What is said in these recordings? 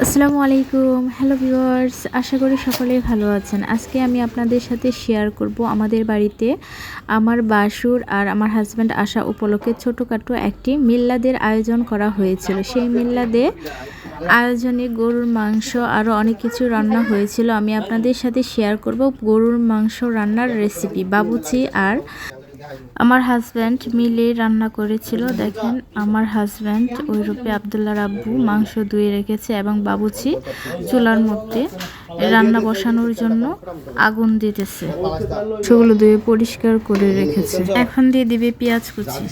আসসালামু আলাইকুম। Hello viewers আশা করি সকলেই ভালো আছেন। আজকে আমি আপনাদের সাথে শেয়ার করব আমাদের বাড়িতে আমার বাসুর আর আমার হাজব্যান্ড আসা উপলক্ষে ছোটোখাটো একটি মিল্লাদের আয়োজন করা হয়েছিল। সেই মিল্লাদে আয়োজনে গরুর মাংস আরও অনেক কিছু রান্না হয়েছিল। আমি আপনাদের সাথে শেয়ার করব গরুর মাংস রান্নার রেসিপি বাবুচি আর আমার হাজব্যান্ড মিলে রান্না করেছিল। দেখেন, আমার হাজব্যান্ড ওই রূপে আবদুল্লাহ রাব্বু মাংস ধুয়ে রেখেছে এবং বাবুচি চুলার মধ্যে রান্না বসানোর জন্য আগুন দিতেছে। সেগুলো ধুয়ে পরিষ্কার করে রেখেছে। এখন দিয়ে দিবে পেঁয়াজ কুচি।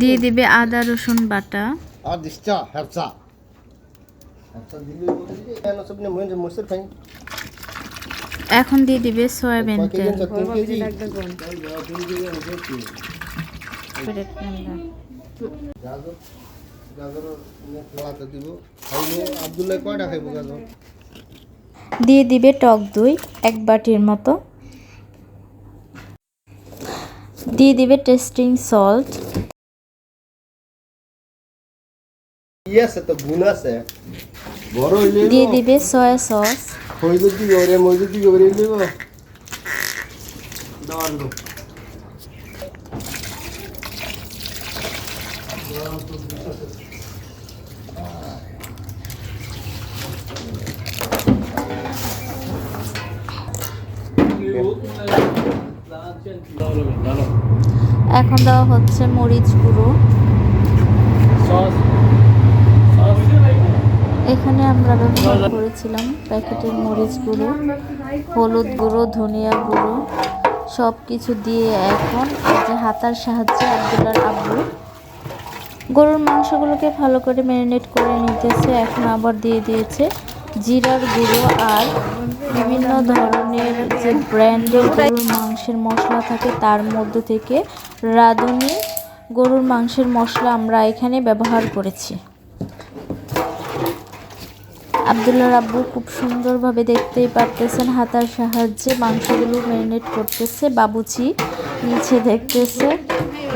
দিয়ে দিবে আদা, রসুন বাটা। আর এখন দিয়ে দিবে সয়াবিন তেল। দিয়ে দিবে টক দই এক বাটির মতো। দিয়ে দিবে টেস্টিং সল্ট ই আছে? তো গুণ আছে। বড় হইলে দিয়ে দিবে সয়া সস হই যদি ওরে মই যদি ওরে দিব দাওয়ান দো এখন দেওয়া হচ্ছে মরিচ গুঁড়ো। এখানে আমরা ব্যবহার করেছিলাম প্যাকেটের মরিচ গুঁড়ো, হলুদ গুঁড়ো, ধনিয়া গুঁড়ো সব কিছু দিয়ে এখন যে হাতার সাহায্যে আব্দুল্লার আব্বু গরুর মাংসগুলোকে ভালো করে ম্যারিনেট করে নিতেছে। এখন আবার দিয়ে দিয়েছে জিরার গুঁড়ো আর বিভিন্ন ধরনের যে ব্র্যান্ডের গরুর মাংসের মশলা থাকে তার মধ্য থেকে রাঁধুনি গরুর মাংসের মশলা আমরা এখানে ব্যবহার করেছি। আবদুল্লা আব্বু খুব সুন্দরভাবে দেখতেই পারতেছেন হাতার সাহায্যে মাংসগুলো ম্যারিনেট করতেছে বাবুচি নিচে দেখতেছে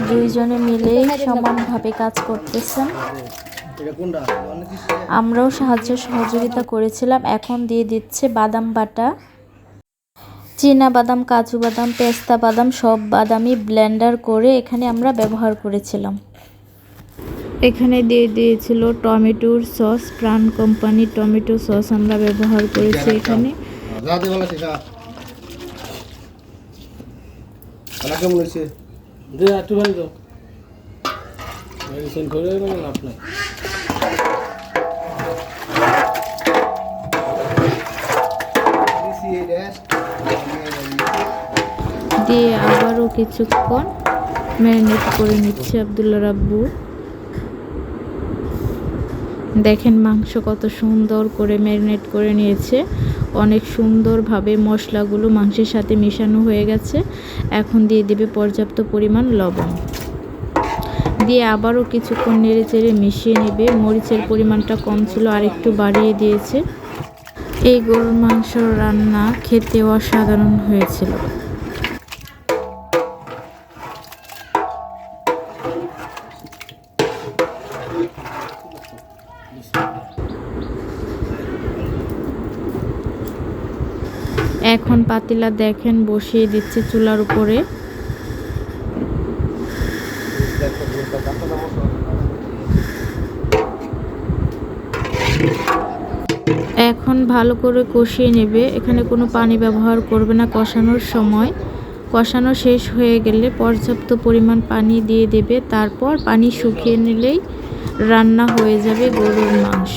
দুইজনে মিলেই সমানভাবে কাজ করতেছেন। আমরাও সাহায্য সহযোগিতা করেছিলাম এখন দিয়ে দিচ্ছে বাদাম বাটা। চীনা বাদাম কাজু বাদাম পেস্তা বাদাম সব বাদামই ব্লেন্ডার করে এখানে আমরা ব্যবহার করেছিলাম। এখানে দিয়ে দিয়েছিল টমেটোর সস প্রাণ কোম্পানি টমেটো সস আমরা ব্যবহার করেছি এখানে। দিয়ে আবারও কিছুক্ষণ ম্যারিনেট করে নিচ্ছে আবদুল্লা রাব্বু। দেখেন মাংস কত সুন্দর করে ম্যারিনেট করে নিয়েছে। অনেক সুন্দরভাবে মশলাগুলো মাংসের সাথে মেশানো হয়ে গেছে। এখন দিয়ে দেবে পর্যাপ্ত পরিমাণ লবণ। দিয়ে আবারও কিছুক্ষণ নেড়ে চেড়ে মিশিয়ে নেবে। মরিচের পরিমাণটা কম ছিল, আর একটু বাড়িয়ে দিয়েছে। এই গরুর মাংস রান্না খেতে অসাধারণ হয়েছিল। এখন পাতিলা দেখেন, বসিয়ে দিচ্ছে চুলার উপরে। এখন ভালো করে কষিয়ে নেবে। এখানে কোনো পানি ব্যবহার করবে না কষানোর সময়। কষানো শেষ হয়ে গেলে পর্যাপ্ত পরিমাণ পানি দিয়ে দেবে। তারপর পানি শুকিয়ে নিলেই রান্না হয়ে যাবে গরুর মাংস।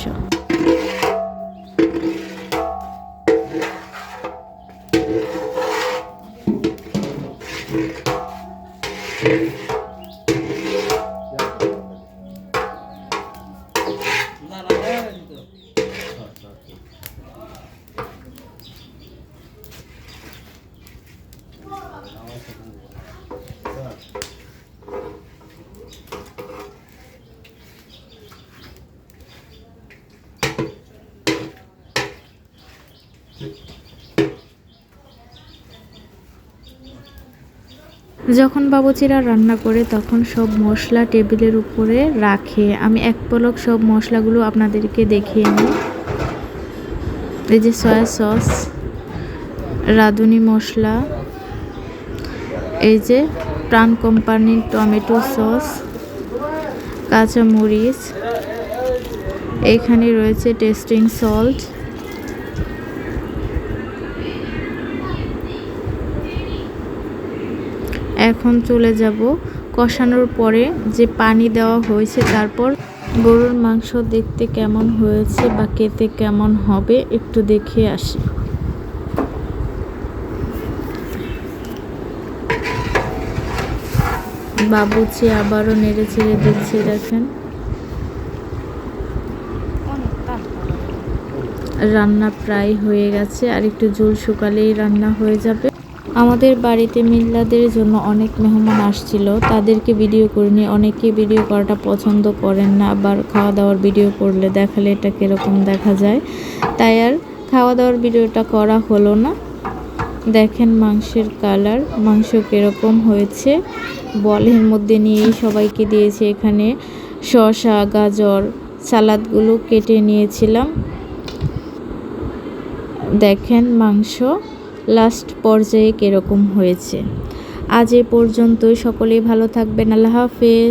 যখন বাবুচিরা রান্না করে, তখন সব মশলা টেবিলের উপরে রাখে। আমি এক পলক সব মশলাগুলো আপনাদেরকে দেখিয়ে নিই। এই যে সয়া সস রাঁধুনি মশলা এই যে প্রাণ কোম্পানির টমেটো সস, কাঁচামরিচ, এখানে রয়েছে টেস্টিং সল্ট। এখন চলে যাব কষানোর পরে যে পানি দেওয়া হয়েছে, তারপর গরুর মাংস দেখতে কেমন হয়েছে বা কেতে কেমন হবে একটু দেখে আসি। বাবুচি আবারও নেড়ে ছেড়ে দিচ্ছে, দেখেন। রান্না প্রায় হয়ে গেছে, আর একটু জল শুকালেই রান্না হয়ে যাবে। আমাদের বাড়িতে মিল্লাদের জন্য অনেক মেহমান আসছিল, তাদেরকে ভিডিও করিনি। অনেকে ভিডিও করাটা পছন্দ করেন না, আবার খাওয়া দাওয়ার ভিডিও করলে দেখালে এটা কীরকম দেখা যায়। তাই আর খাওয়া দাওয়ার ভিডিওটা করা হলো না। দেখেন মাংসের কালার, মাংস কীরকম হয়েছে। বলের মধ্যে নিয়েই সবাইকে দিয়েছি এখানে শসা, গাজর, সালাদগুলো কেটে নিয়েছিলাম। দেখেন মাংস লাস্ট পর্যায়ে কীরকম হয়েছে। আজ এ পর্যন্তই, সকলেই ভালো থাকবেন, আল্লাহ হাফেজ।